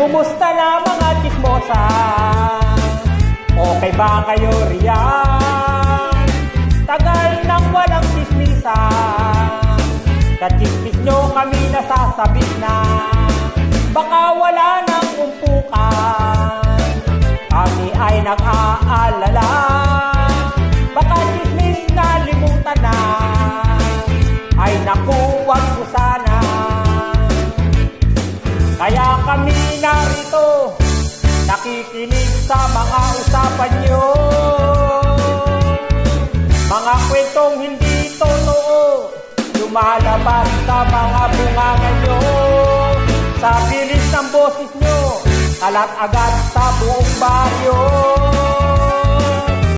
Kumusta na mga chismosa? Okay ba kayo riyan? Tagal nang walang chismisa. Kachismis nyo kami nasasabit na. Baka wala nang umpukan. Kami ay nag-aalala. Baka chismis nalimutan na. Kaya kami narito Nakikinig sa mga usapan nyo Mga kwentong hindi totoo Lumalabas sa mga bunganga nyo Sa bilis ng boses nyo Kalat agad sa buong baryo